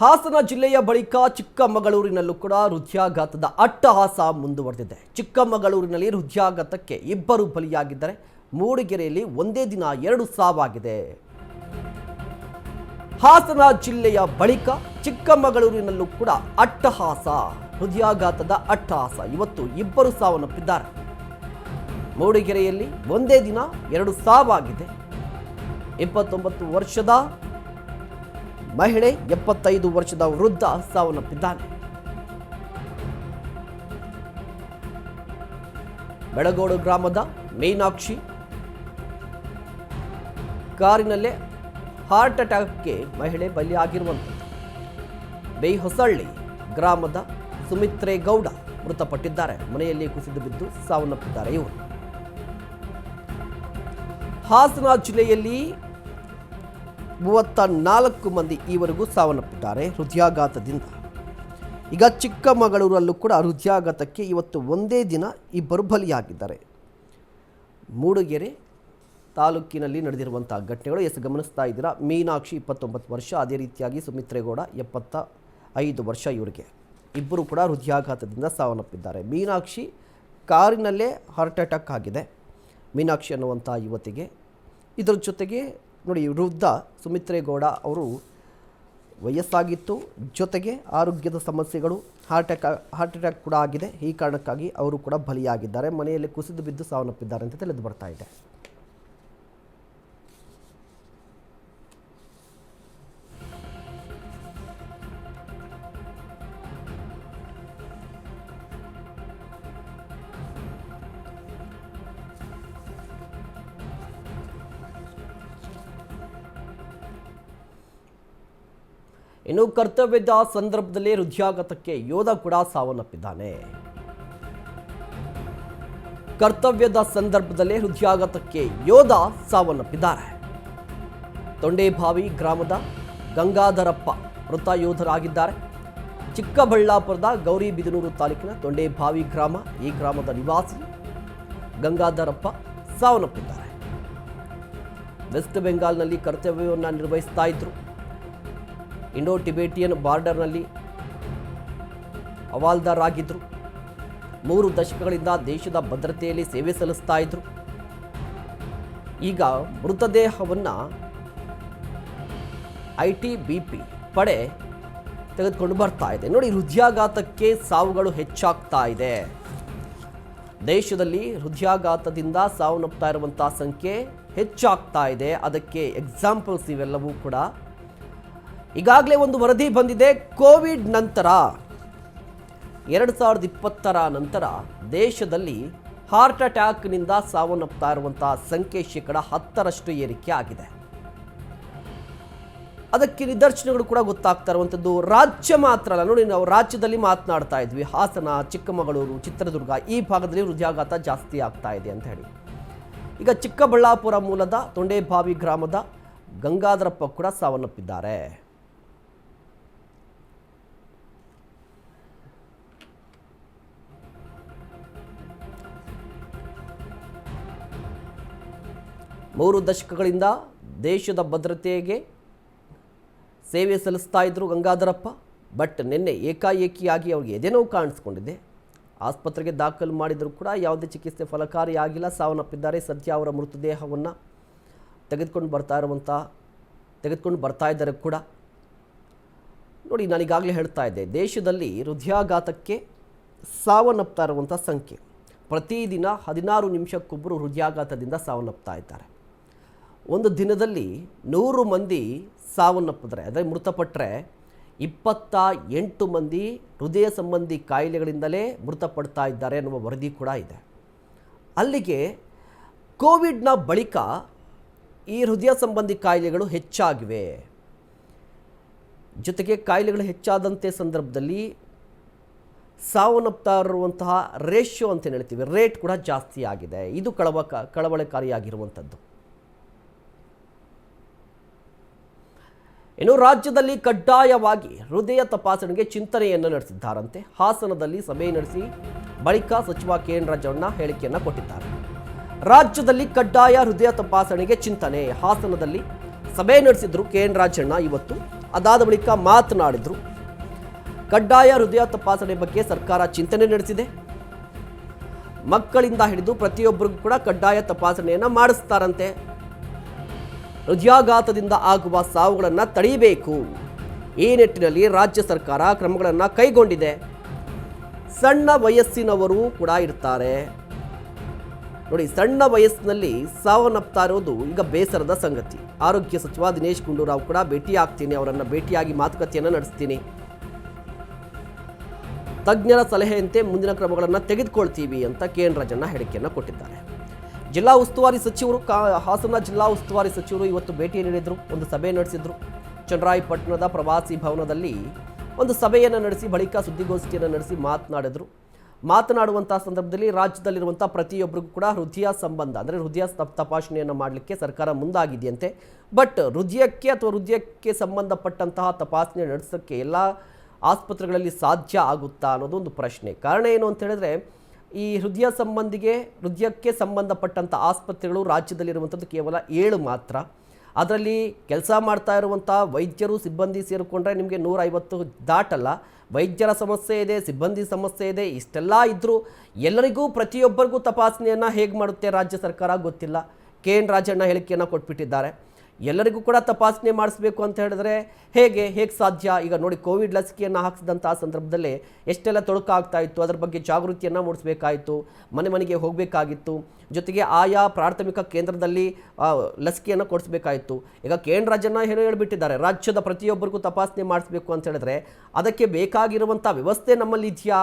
ಹಾಸನ ಜಿಲ್ಲೆಯ ಬಳಿಕ ಚಿಕ್ಕಮಗಳೂರಿನಲ್ಲೂ ಕೂಡ ಹೃದಯಾಘಾತದ ಅಟ್ಟಹಾಸ ಮುಂದುವರೆದಿದೆ. ಚಿಕ್ಕಮಗಳೂರಿನಲ್ಲಿ ಹೃದಯಾಘಾತಕ್ಕೆ ಇಬ್ಬರು ಬಲಿಯಾಗಿದ್ದರೆ. ಮೂಡಿಗೆರೆಯಲ್ಲಿ ಒಂದೇ ದಿನ ಎರಡು ಸಾವಾಗಿದೆ. ಹಾಸನ ಜಿಲ್ಲೆಯ ಬಳಿಕ ಚಿಕ್ಕಮಗಳೂರಿನಲ್ಲೂ ಕೂಡ ಅಟ್ಟಹಾಸ, ಹೃದಯಾಘಾತದ ಅಟ್ಟಹಾಸ. ಇವತ್ತು ಇಬ್ಬರು ಸಾವನ್ನಪ್ಪಿದ್ದಾರೆ. ಮೂಡಿಗೆರೆಯಲ್ಲಿ ಒಂದೇ ದಿನ ಎರಡು ಸಾವಾಗಿದೆ. ಇಪ್ಪತ್ತೊಂಬತ್ತು ವರ್ಷದ ಮಹಿಳೆ ಎಪ್ಪತ್ತೈದು ವರ್ಷದ ವೃದ್ಧ ಸಾವನ್ನಪ್ಪಿದ್ದಾನೆ. ಬೆಳಗೋಡು ಗ್ರಾಮದ ಮೀನಾಕ್ಷಿ ಕಾರಿನಲ್ಲೇ ಹಾರ್ಟ್ ಅಟ್ಯಾಕ್ಗೆ ಮಹಿಳೆ ಬಲಿಯಾಗಿರುವಂಥದ್ದು ಬೇಹೊಸಳ್ಳಿ ಗ್ರಾಮದ ಸುಮಿತ್ರೇಗೌಡ ಮೃತಪಟ್ಟಿದ್ದಾರೆ. ಮನೆಯಲ್ಲಿ ಕುಸಿದು ಬಿದ್ದು ಸಾವನ್ನಪ್ಪಿದ್ದಾರೆ ಇವರು. ಹಾಸನ ಜಿಲ್ಲೆಯಲ್ಲಿ ಮೂವತ್ತ ನಾಲ್ಕು ಮಂದಿ ಈವರೆಗೂ ಸಾವನ್ನಪ್ಪಿದ್ದಾರೆ ಹೃದಯಾಘಾತದಿಂದ. ಈಗ ಚಿಕ್ಕಮಗಳೂರಲ್ಲೂ ಕೂಡ ಹೃದಯಾಘಾತಕ್ಕೆ ಇವತ್ತು ಒಂದೇ ದಿನ ಇಬ್ಬರು ಬಲಿಯಾಗಿದ್ದಾರೆ. ಮೂಡಿಗೆರೆ ತಾಲೂಕಿನಲ್ಲಿ ನಡೆದಿರುವಂಥ ಘಟನೆಗಳು, ಎಸ್ ಗಮನಿಸ್ತಾ ಇದ್ದೀರಾ? ಮೀನಾಕ್ಷಿ ಇಪ್ಪತ್ತೊಂಬತ್ತು ವರ್ಷ, ಅದೇ ರೀತಿಯಾಗಿ ಸುಮಿತ್ರೇಗೌಡ ಎಪ್ಪತ್ತ ಐದು ವರ್ಷ ಇವರಿಗೆ. ಇಬ್ಬರು ಕೂಡ ಹೃದಯಾಘಾತದಿಂದ ಸಾವನ್ನಪ್ಪಿದ್ದಾರೆ. ಮೀನಾಕ್ಷಿ ಕಾರಿನಲ್ಲೇ ಹಾರ್ಟ್ ಅಟ್ಯಾಕ್ ಆಗಿದೆ. ಮೀನಾಕ್ಷಿ ಅನ್ನುವಂಥ ಯುವತಿಗೆ. ಇದರ ಜೊತೆಗೆ ನೋಡಿ, ವೃದ್ಧ ಸುಮಿತ್ರೇಗೌಡ ಅವರು ವಯಸ್ಸಾಗಿತ್ತು, ಜೊತೆಗೆ ಆರೋಗ್ಯದ ಸಮಸ್ಯೆಗಳು ಹಾರ್ಟ್ ಅಟ್ಯಾಕ್ ಹಾರ್ಟ್ ಅಟ್ಯಾಕ್ ಕೂಡ ಆಗಿದೆ. ಈ ಕಾರಣಕ್ಕಾಗಿ ಅವರು ಕೂಡ ಬಲಿಯಾಗಿದ್ದಾರೆ. ಮನೆಯಲ್ಲಿ ಕುಸಿದು ಬಿದ್ದು ಸಾವನ್ನಪ್ಪಿದ್ದಾರೆ ಅಂತ ತಿಳಿದು ಬರ್ತಾ ಇದೆ. ಇನ್ನು ಕರ್ತವ್ಯದ ಸಂದರ್ಭದಲ್ಲಿ ಹೃದಯಾಘಾತಕ್ಕೆ ಯೋಧ ಕೂಡ ಸಾವನ್ನಪ್ಪಿದ್ದಾನೆ. ಕರ್ತವ್ಯದ ಸಂದರ್ಭದಲ್ಲಿ ಹೃದಯಾಘಾತಕ್ಕೆ ಯೋಧ ಸಾವನ್ನಪ್ಪಿದ್ದಾರೆ. ತೊಂಡೇಬಾವಿ ಗ್ರಾಮದ ಗಂಗಾಧರಪ್ಪ ಮೃತ ಯೋಧರಾಗಿದ್ದಾರೆ. ಚಿಕ್ಕಬಳ್ಳಾಪುರದ ಗೌರಿಬಿದನೂರು ತಾಲೂಕಿನ ತೊಂಡೇಬಾವಿ ಗ್ರಾಮ, ಈ ಗ್ರಾಮದ ನಿವಾಸಿ ಗಂಗಾಧರಪ್ಪ ಸಾವನ್ನಪ್ಪಿದ್ದಾರೆ. ವೆಸ್ಟ್ ಬೆಂಗಾಲ್ನಲ್ಲಿ ಕರ್ತವ್ಯವನ್ನು ನಿರ್ವಹಿಸ್ತಾ ಇದ್ರು. ಇಂಡೋ ಟಿಬೇಟಿಯನ್ ಬಾರ್ಡರ್ನಲ್ಲಿ ಹವಾಲ್ದಾರಾಗಿದ್ದರು ಮೂರು ದಶಕಗಳಿಂದ ದೇಶದ ಭದ್ರತೆಯಲ್ಲಿ ಸೇವೆ ಸಲ್ಲಿಸ್ತಾ ಇದ್ರು. ಈಗ ಮೃತದೇಹವನ್ನು ಐ ಟಿ ಬಿ ಪಿ ಪಡೆ ತೆಗೆದುಕೊಂಡು ಬರ್ತಾ ಇದೆ. ನೋಡಿ, ಹೃದಯಾಘಾತಕ್ಕೆ ಸಾವುಗಳು ಹೆಚ್ಚಾಗ್ತಾ ಇದೆ. ದೇಶದಲ್ಲಿ ಹೃದಯಾಘಾತದಿಂದ ಸಾವನ್ನಪ್ತಾ ಇರುವಂಥ ಸಂಖ್ಯೆ ಹೆಚ್ಚಾಗ್ತಾ ಇದೆ. ಅದಕ್ಕೆ ಎಕ್ಸಾಂಪಲ್ಸ್ ಇವೆಲ್ಲವೂ ಕೂಡ ಈಗಾಗಲೇ ಒಂದು ವರದಿ ಬಂದಿದೆ, ಕೋವಿಡ್ ನಂತರ. ಎರಡು ಸಾವಿರದ ಇಪ್ಪತ್ತರ ನಂತರ ದೇಶದಲ್ಲಿ ಹಾರ್ಟ್ ಅಟ್ಯಾಕ್ನಿಂದ ಸಾವನ್ನಪ್ತಾ ಇರುವಂತಹ ಸಂಖ್ಯೆ ಶೇಕಡ ಹತ್ತರಷ್ಟು ಏರಿಕೆ ಆಗಿದೆ. ಅದಕ್ಕೆ ನಿದರ್ಶನಗಳು ಕೂಡ ಗೊತ್ತಾಗ್ತಾ ಇರುವಂಥದ್ದು. ರಾಜ್ಯ ಮಾತ್ರ ಅಲ್ಲ, ನೋಡಿ ನಾವು ರಾಜ್ಯದಲ್ಲಿ ಮಾತನಾಡ್ತಾ ಇದ್ವಿ. ಹಾಸನ, ಚಿಕ್ಕಮಗಳೂರು, ಚಿತ್ರದುರ್ಗ ಈ ಭಾಗದಲ್ಲಿ ಹೃದಯಾಘಾತ ಜಾಸ್ತಿ ಆಗ್ತಾ ಇದೆ ಅಂತ ಹೇಳಿ. ಈಗ ಚಿಕ್ಕಬಳ್ಳಾಪುರ ಮೂಲದ ತೊಂಡೇಬಾವಿ ಗ್ರಾಮದ ಗಂಗಾಧರಪ್ಪ ಕೂಡ ಸಾವನ್ನಪ್ಪಿದ್ದಾರೆ. ಮೂರು ದಶಕಗಳಿಂದ ದೇಶದ ಭದ್ರತೆಗೆ ಸೇವೆ ಸಲ್ಲಿಸ್ತಾ ಇದ್ದರು ಗಂಗಾಧರಪ್ಪ. ಬಟ್ ನಿನ್ನೆ ಏಕಾಏಕಿಯಾಗಿ ಅವ್ರಿಗೆ ಎದೆನೋವು ಕಾಣಿಸ್ಕೊಂಡಿದೆ. ಆಸ್ಪತ್ರೆಗೆ ದಾಖಲು ಮಾಡಿದರೂ ಕೂಡ ಯಾವುದೇ ಚಿಕಿತ್ಸೆ ಫಲಕಾರಿಯಾಗಿಲ್ಲ ಸಾವನ್ನಪ್ಪಿದ್ದಾರೆ. ಸದ್ಯ ಅವರ ಮೃತದೇಹವನ್ನು ತೆಗೆದುಕೊಂಡು ಬರ್ತಾ ಇರುವಂಥ ತೆಗೆದುಕೊಂಡು ಬರ್ತಾ ಇದ್ದಾರೆ ಕೂಡ. ನೋಡಿ, ನಾನೀಗಾಗಲೇ ಹೇಳ್ತಾ ಇದ್ದೆ. ದೇಶದಲ್ಲಿ ಹೃದಯಾಘಾತಕ್ಕೆ ಸಾವನ್ನಪ್ತಾ ಇರುವಂಥ ಸಂಖ್ಯೆ. ಪ್ರತಿದಿನ ಹದಿನಾರು ನಿಮಿಷಕ್ಕೊಬ್ಬರು ಹೃದಯಾಘಾತದಿಂದ ಸಾವನ್ನಪ್ತಾ ಇದ್ದಾರೆ. ಒಂದು ದಿನದಲ್ಲಿ ನೂರು ಮಂದಿ ಸಾವನ್ನಪ್ಪಿದ್ರೆ ಅಂದರೆ ಮೃತಪಟ್ಟರೆ ಇಪ್ಪತ್ತ ಎಂಟು ಮಂದಿ ಹೃದಯ ಸಂಬಂಧಿ ಕಾಯಿಲೆಗಳಿಂದಲೇ ಮೃತಪಡ್ತಾ ಇದ್ದಾರೆ ಅನ್ನುವ ವರದಿ ಕೂಡ ಇದೆ. ಅಲ್ಲಿಗೆ ಕೋವಿಡ್ನ ಬಳಿಕ ಈ ಹೃದಯ ಸಂಬಂಧಿ ಕಾಯಿಲೆಗಳು ಹೆಚ್ಚಾಗಿವೆ. ಜೊತೆಗೆ ಕಾಯಿಲೆಗಳು ಹೆಚ್ಚಾದಂತೆ ಸಂದರ್ಭದಲ್ಲಿ ಸಾವನ್ನಪ್ತಾ ಇರುವಂತಹ ರೇಷ್ಯೋ ಅಂತ ಹೇಳ್ತೀವಿ, ರೇಟ್ ಕೂಡ ಜಾಸ್ತಿ ಆಗಿದೆ. ಇದು ಕಳವ ಕಳವಳಕಾರಿಯಾಗಿರುವಂಥದ್ದು. ಇನ್ನು ರಾಜ್ಯದಲ್ಲಿ ಕಡ್ಡಾಯವಾಗಿ ಹೃದಯ ತಪಾಸಣೆಗೆ ಚಿಂತನೆಯನ್ನು ನಡೆಸಿದ್ದಾರಂತೆ. ಹಾಸನದಲ್ಲಿ ಸಭೆ ನಡೆಸಿ ಬಳಿಕ ಸಚಿವ ಕೆ ಎನ್ ರಾಜಣ್ಣ ಹೇಳಿಕೆಯನ್ನು ಕೊಟ್ಟಿದ್ದಾರೆ. ರಾಜ್ಯದಲ್ಲಿ ಕಡ್ಡಾಯ ಹೃದಯ ತಪಾಸಣೆಗೆ ಚಿಂತನೆ. ಹಾಸನದಲ್ಲಿ ಸಭೆ ನಡೆಸಿದ್ರು ಕೆ ಎನ್ ರಾಜಣ್ಣ ಇವತ್ತು. ಅದಾದ ಬಳಿಕ ಮಾತನಾಡಿದರು. ಕಡ್ಡಾಯ ಹೃದಯ ತಪಾಸಣೆ ಬಗ್ಗೆ ಸರ್ಕಾರ ಚಿಂತನೆ ನಡೆಸಿದೆ. ಮಕ್ಕಳಿಂದ ಹಿಡಿದು ಪ್ರತಿಯೊಬ್ಬರಿಗೂ ಕೂಡ ಕಡ್ಡಾಯ ತಪಾಸಣೆಯನ್ನು ಮಾಡಿಸ್ತಾರಂತೆ. ಹೃದಯಾಘಾತದಿಂದ ಆಗುವ ಸಾವುಗಳನ್ನು ತಡೆಯಬೇಕು. ಈ ನಿಟ್ಟಿನಲ್ಲಿ ರಾಜ್ಯ ಸರ್ಕಾರ ಕ್ರಮಗಳನ್ನು ಕೈಗೊಂಡಿದೆ. ಸಣ್ಣ ವಯಸ್ಸಿನವರು ಕೂಡ ಇರ್ತಾರೆ. ನೋಡಿ, ಸಣ್ಣ ವಯಸ್ಸಿನಲ್ಲಿ ಸಾವನ್ನಪ್ತಾ ಇರೋದು ಈಗ ಬೇಸರದ ಸಂಗತಿ. ಆರೋಗ್ಯ ಸಚಿವ ದಿನೇಶ್ ಗುಂಡೂರಾವ್ ಕೂಡ ಭೇಟಿ ಆಗ್ತೀನಿ ಅವರನ್ನು ಭೇಟಿಯಾಗಿ ಮಾತುಕತೆಯನ್ನು ನಡೆಸ್ತೀನಿ. ತಜ್ಞರ ಸಲಹೆಯಂತೆ ಮುಂದಿನ ಕ್ರಮಗಳನ್ನು ತೆಗೆದುಕೊಳ್ತೀವಿ ಅಂತ ಕೆ ಎನ್ ರಾಜಣ್ಣ ಹೇಳಿಕೆಯನ್ನು ಕೊಟ್ಟಿದ್ದಾರೆ. ಜಿಲ್ಲಾ ಉಸ್ತುವಾರಿ ಸಚಿವರು ಕಾ ಹಾಸನ ಜಿಲ್ಲಾ ಉಸ್ತುವಾರಿ ಸಚಿವರು ಇವತ್ತು ಭೇಟಿ ನೀಡಿದರು. ಒಂದು ಸಭೆ ನಡೆಸಿದರು. ಚನ್ನರಾಯಪಟ್ಟಣದ ಪ್ರವಾಸಿ ಭವನದಲ್ಲಿ ಒಂದು ಸಭೆಯನ್ನು ನಡೆಸಿ ಬಳಿಕ ಸುದ್ದಿಗೋಷ್ಠಿಯನ್ನು ನಡೆಸಿ ಮಾತನಾಡಿದರು. ಮಾತನಾಡುವಂಥ ಸಂದರ್ಭದಲ್ಲಿ ರಾಜ್ಯದಲ್ಲಿರುವಂಥ ಪ್ರತಿಯೊಬ್ಬರಿಗೂ ಕೂಡ ಹೃದಯ ಸಂಬಂಧ, ಅಂದರೆ ಹೃದಯ ತಪ್- ತಪಾಸಣೆಯನ್ನು ಮಾಡಲಿಕ್ಕೆ ಸರ್ಕಾರ ಮುಂದಾಗಿದೆಯಂತೆ. ಬಟ್ ಹೃದಯಕ್ಕೆ ಅಥವಾ ಹೃದಯಕ್ಕೆ ಸಂಬಂಧಪಟ್ಟಂತಹ ತಪಾಸಣೆ ನಡೆಸೋಕ್ಕೆ ಎಲ್ಲ ಆಸ್ಪತ್ರೆಗಳಲ್ಲಿ ಸಾಧ್ಯ ಆಗುತ್ತಾ ಅನ್ನೋದು ಒಂದು ಪ್ರಶ್ನೆ. ಕಾರಣ ಏನು ಅಂತ ಹೇಳಿದ್ರೆ ಈ ಹೃದಯ ಸಂಬಂಧಿಗೆ, ಹೃದಯಕ್ಕೆ ಸಂಬಂಧಪಟ್ಟಂಥ ಆಸ್ಪತ್ರೆಗಳು ರಾಜ್ಯದಲ್ಲಿರುವಂಥದ್ದು ಕೇವಲ ಏಳು ಮಾತ್ರ. ಅದರಲ್ಲಿ ಕೆಲಸ ಮಾಡ್ತಾ ಇರುವಂಥ ವೈದ್ಯರು, ಸಿಬ್ಬಂದಿ ಸೇರಿಕೊಂಡ್ರೆ ನಿಮಗೆ ನೂರೈವತ್ತು ದಾಟಲ್ಲ. ವೈದ್ಯರ ಸಮಸ್ಯೆ ಇದೆ, ಸಿಬ್ಬಂದಿ ಸಮಸ್ಯೆ ಇದೆ, ಇಷ್ಟೆಲ್ಲ ಇದ್ದರೂ ಎಲ್ಲರಿಗೂ ಪ್ರತಿಯೊಬ್ಬರಿಗೂ ತಪಾಸಣೆಯನ್ನು ಹೇಗೆ ಮಾಡುತ್ತೆ ರಾಜ್ಯ ಸರ್ಕಾರ ಗೊತ್ತಿಲ್ಲ. ಕೆ ಎನ್ ರಾಜಣ್ಣ ಹೇಳಿಕೆಯನ್ನು ಕೊಟ್ಬಿಟ್ಟಿದ್ದಾರೆ. ಎಲ್ಲರಿಗೂ ಕೂಡ ತಪಾಸಣೆ ಮಾಡಿಸ್ಬೇಕು ಅಂತ ಹೇಳಿದ್ರೆ ಹೇಗೆ ಹೇಗೆ ಸಾಧ್ಯ? ಈಗ ನೋಡಿ, ಕೋವಿಡ್ ಲಸಿಕೆಯನ್ನು ಹಾಕಿಸಿದಂಥ ಸಂದರ್ಭದಲ್ಲಿ ಎಷ್ಟೆಲ್ಲ ತೊಡಕಾಗ್ತಾ ಇತ್ತು, ಅದರ ಬಗ್ಗೆ ಜಾಗೃತಿಯನ್ನು ಮೂಡಿಸಬೇಕಾಯಿತು, ಮನೆ ಮನೆಗೆ ಹೋಗಬೇಕಾಗಿತ್ತು, ಜೊತೆಗೆ ಆಯಾ ಪ್ರಾಥಮಿಕ ಕೇಂದ್ರದಲ್ಲಿ ಲಸಿಕೆಯನ್ನು ಕೊಡಿಸ್ಬೇಕಾಯಿತು. ಈಗ ಕೇಂದ್ರ ರಾಜ್ಯನ ಏನೋ ಹೇಳ್ಬಿಟ್ಟಿದ್ದಾರೆ, ರಾಜ್ಯದ ಪ್ರತಿಯೊಬ್ಬರಿಗೂ ತಪಾಸಣೆ ಮಾಡಿಸ್ಬೇಕು ಅಂತ ಹೇಳಿದ್ರೆ ಅದಕ್ಕೆ ಬೇಕಾಗಿರುವಂಥ ವ್ಯವಸ್ಥೆ ನಮ್ಮಲ್ಲಿ ಇದೆಯಾ?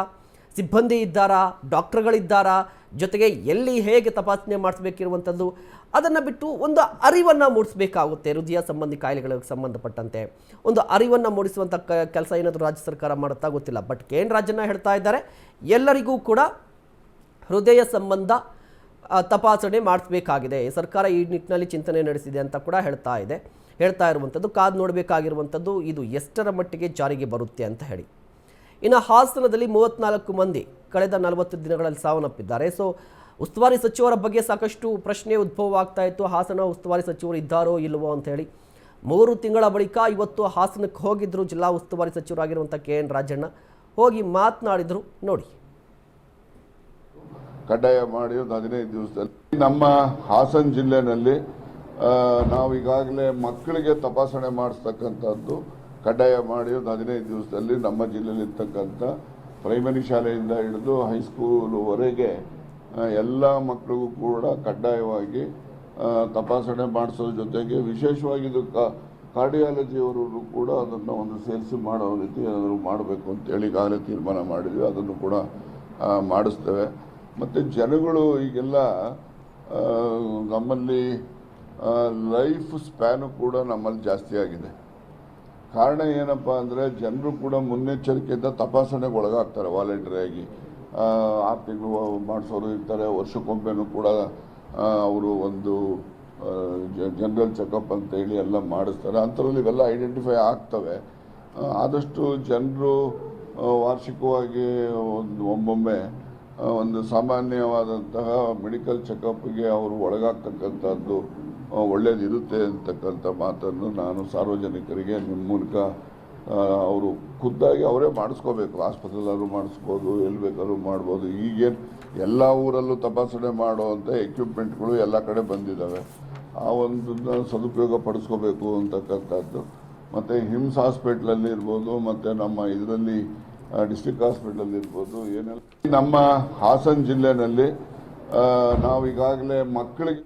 ಸಿಬ್ಬಂದಿ ಇದ್ದಾರಾ, ಡಾಕ್ಟರ್ಗಳಿದ್ದಾರಾ, ಜೊತೆಗೆ ಎಲ್ಲಿ ಹೇಗೆ ತಪಾಸಣೆ ಮಾಡಿಸ್ಬೇಕಿರುವಂಥದ್ದು, ಅದನ್ನು ಬಿಟ್ಟು ಒಂದು ಅರಿವನ್ನು ಮೂಡಿಸಬೇಕಾಗುತ್ತೆ, ಹೃದಯ ಸಂಬಂಧಿ ಕಾಯಿಲೆಗಳಿಗೆ ಸಂಬಂಧಪಟ್ಟಂತೆ. ಒಂದು ಅರಿವನ್ನು ಮೂಡಿಸುವಂಥ ಕೆಲಸ ಏನಾದರೂ ರಾಜ್ಯ ಸರ್ಕಾರ ಮಾಡುತ್ತಾ ಗೊತ್ತಿಲ್ಲ. ಬಟ್ ಕೇಂದ್ರ ರಾಜ್ಯನ ಹೇಳ್ತಾ ಇದ್ದಾರೆ, ಎಲ್ಲರಿಗೂ ಕೂಡ ಹೃದಯ ಸಂಬಂಧ ತಪಾಸಣೆ ಮಾಡಿಸ್ಬೇಕಾಗಿದೆ. ಸರ್ಕಾರ ಈ ನಿಟ್ಟಿನಲ್ಲಿ ಚಿಂತನೆ ನಡೆಸಿದೆ ಅಂತ ಕೂಡ ಹೇಳ್ತಾ ಇದೆ. ಹೇಳ್ತಾ ಇರುವಂಥದ್ದು, ಕಾದು ನೋಡಬೇಕಾಗಿರುವಂಥದ್ದು, ಇದು ಎಷ್ಟರ ಮಟ್ಟಿಗೆ ಜಾರಿಗೆ ಬರುತ್ತೆ ಅಂತ ಹೇಳಿ. ಇನ್ನು ಹಾಸನದಲ್ಲಿ ಮೂವತ್ನಾಲ್ಕು ಮಂದಿ ಕಳೆದ ನಲವತ್ತು ದಿನಗಳಲ್ಲಿ ಸಾವನ್ನಪ್ಪಿದ್ದಾರೆ. ಸೊ ಉಸ್ತುವಾರಿ ಸಚಿವರ ಬಗ್ಗೆ ಸಾಕಷ್ಟು ಪ್ರಶ್ನೆ ಉದ್ಭವ ಆಗ್ತಾ ಇತ್ತು. ಹಾಸನ ಉಸ್ತುವಾರಿ ಸಚಿವರು ಇದ್ದಾರೋ ಇಲ್ಲವೋ ಅಂತ ಹೇಳಿ ಮೂರು ತಿಂಗಳ ಬಳಿಕ ಇವತ್ತು ಹಾಸನಕ್ಕೆ ಹೋಗಿದ್ರು ಜಿಲ್ಲಾ ಉಸ್ತುವಾರಿ ಸಚಿವರಾಗಿರುವಂಥ ಕೆ ಎನ್ ರಾಜಣ್ಣ. ಹೋಗಿ ಮಾತನಾಡಿದರು. ನೋಡಿ. ಕಡ್ಡಾಯ ಮಾಡಿ ಒಂದು ಹದಿನೈದು ದಿವಸದಲ್ಲಿ ನಮ್ಮ ಹಾಸನ ಜಿಲ್ಲೆನಲ್ಲಿ ನಾವು ಈಗಾಗಲೇ ಮಕ್ಕಳಿಗೆ ತಪಾಸಣೆ ಮಾಡಿಸ್ತಕ್ಕಂಥದ್ದು ಕಡ್ಡಾಯ ಮಾಡಿ ಒಂದು ಹದಿನೈದು ದಿವಸದಲ್ಲಿ ನಮ್ಮ ಜಿಲ್ಲೆಯಲ್ಲಿ ಇರ್ತಕ್ಕಂಥ ಪ್ರೈಮರಿ ಶಾಲೆಯಿಂದ ಹಿಡಿದು ಹೈಸ್ಕೂಲ್ವರೆಗೆ ಎಲ್ಲ ಮಕ್ಕಳಿಗೂ ಕೂಡ ಕಡ್ಡಾಯವಾಗಿ ತಪಾಸಣೆ ಮಾಡಿಸೋದ್ರ ಜೊತೆಗೆ ವಿಶೇಷವಾಗಿ ಇದು ಕಾರ್ಡಿಯಾಲಜಿಯವರು ಕೂಡ ಅದನ್ನು ಒಂದು ಸೇರಿಸಿ ಮಾಡೋ ರೀತಿ ಏನಾದರೂ ಮಾಡಬೇಕು ಅಂತೇಳಿ ಈಗಾಗಲೇ ತೀರ್ಮಾನ ಮಾಡಿದ್ವಿ. ಅದನ್ನು ಕೂಡ ಮಾಡಿಸ್ತೇವೆ. ಮತ್ತು ಜನಗಳು ಈಗೆಲ್ಲ ನಮ್ಮಲ್ಲಿ ಲೈಫ್ ಸ್ಪ್ಯಾನು ಕೂಡ ನಮ್ಮಲ್ಲಿ ಜಾಸ್ತಿ ಆಗಿದೆ. ಕಾರಣ ಏನಪ್ಪ ಅಂದರೆ ಜನರು ಕೂಡ ಮುನ್ನೆಚ್ಚರಿಕೆಯಿಂದ ತಪಾಸಣೆಗೆ ಒಳಗಾಗ್ತಾರೆ ವಾಲಂಟರಿಯಾಗಿ ಆರು ತಿಂಗಳು ಮಾಡಿಸೋರು ಇರ್ತಾರೆ, ವರ್ಷಕ್ಕೊಮ್ಮೆನೂ ಕೂಡ ಅವರು ಒಂದು ಜನರಲ್ ಚೆಕಪ್ ಅಂತ ಹೇಳಿ ಎಲ್ಲ ಮಾಡಿಸ್ತಾರೆ. ಅಂಥದ್ರಲ್ಲಿ ಇವೆಲ್ಲ ಐಡೆಂಟಿಫೈ ಆಗ್ತವೆ. ಆದಷ್ಟು ಜನರು ವಾರ್ಷಿಕವಾಗಿ ಒಂದು ಒಮ್ಮೊಮ್ಮೆ ಒಂದು ಸಾಮಾನ್ಯವಾದಂತಹ ಮೆಡಿಕಲ್ ಚೆಕಪ್ಗೆ ಅವರು ಒಳಗಾಗ್ತಕ್ಕಂಥದ್ದು ಆ, ಒಳ್ಳೇದಿರುತ್ತೆ ಅಂತಕ್ಕಂಥ ಮಾತನ್ನು ನಾನು ಸಾರ್ವಜನಿಕರಿಗೆ ನಿಮ್ಮ ಮೂಲಕ ಅವರು ಖುದ್ದಾಗಿ ಅವರೇ ಮಾಡಿಸ್ಕೋಬೇಕು. ಆಸ್ಪತ್ರೆಯಲ್ಲಾದ್ರೂ ಮಾಡಿಸ್ಬೋದು ಎಲ್ಲಿ ಬೇಕಾದ್ರೂ ಮಾಡ್ಬೋದು. ಈಗೇನು ಎಲ್ಲ ಊರಲ್ಲೂ ತಪಾಸಣೆ ಮಾಡುವಂಥ ಎಕ್ವಿಪ್ಮೆಂಟ್ಗಳು ಎಲ್ಲ ಕಡೆ ಬಂದಿದ್ದಾವೆ. ಆ ಒಂದು ಸದುಪಯೋಗ ಪಡಿಸ್ಕೋಬೇಕು ಅಂತಕ್ಕಂಥದ್ದು. ಮತ್ತು ಹಿಮ್ಸ್ ಹಾಸ್ಪಿಟ್ಲಲ್ಲಿ ಇರ್ಬೋದು ಮತ್ತು ನಮ್ಮ ಇದರಲ್ಲಿ ಡಿಸ್ಟಿಕ್ ಹಾಸ್ಪಿಟ್ಲಲ್ಲಿ ಇರ್ಬೋದು ಏನೆಲ್ಲ. ನಮ್ಮ ಹಾಸನ ಜಿಲ್ಲೆಯಲ್ಲಿ ನಾವು ಈಗಾಗಲೇ ಮಕ್ಕಳಿಗೆ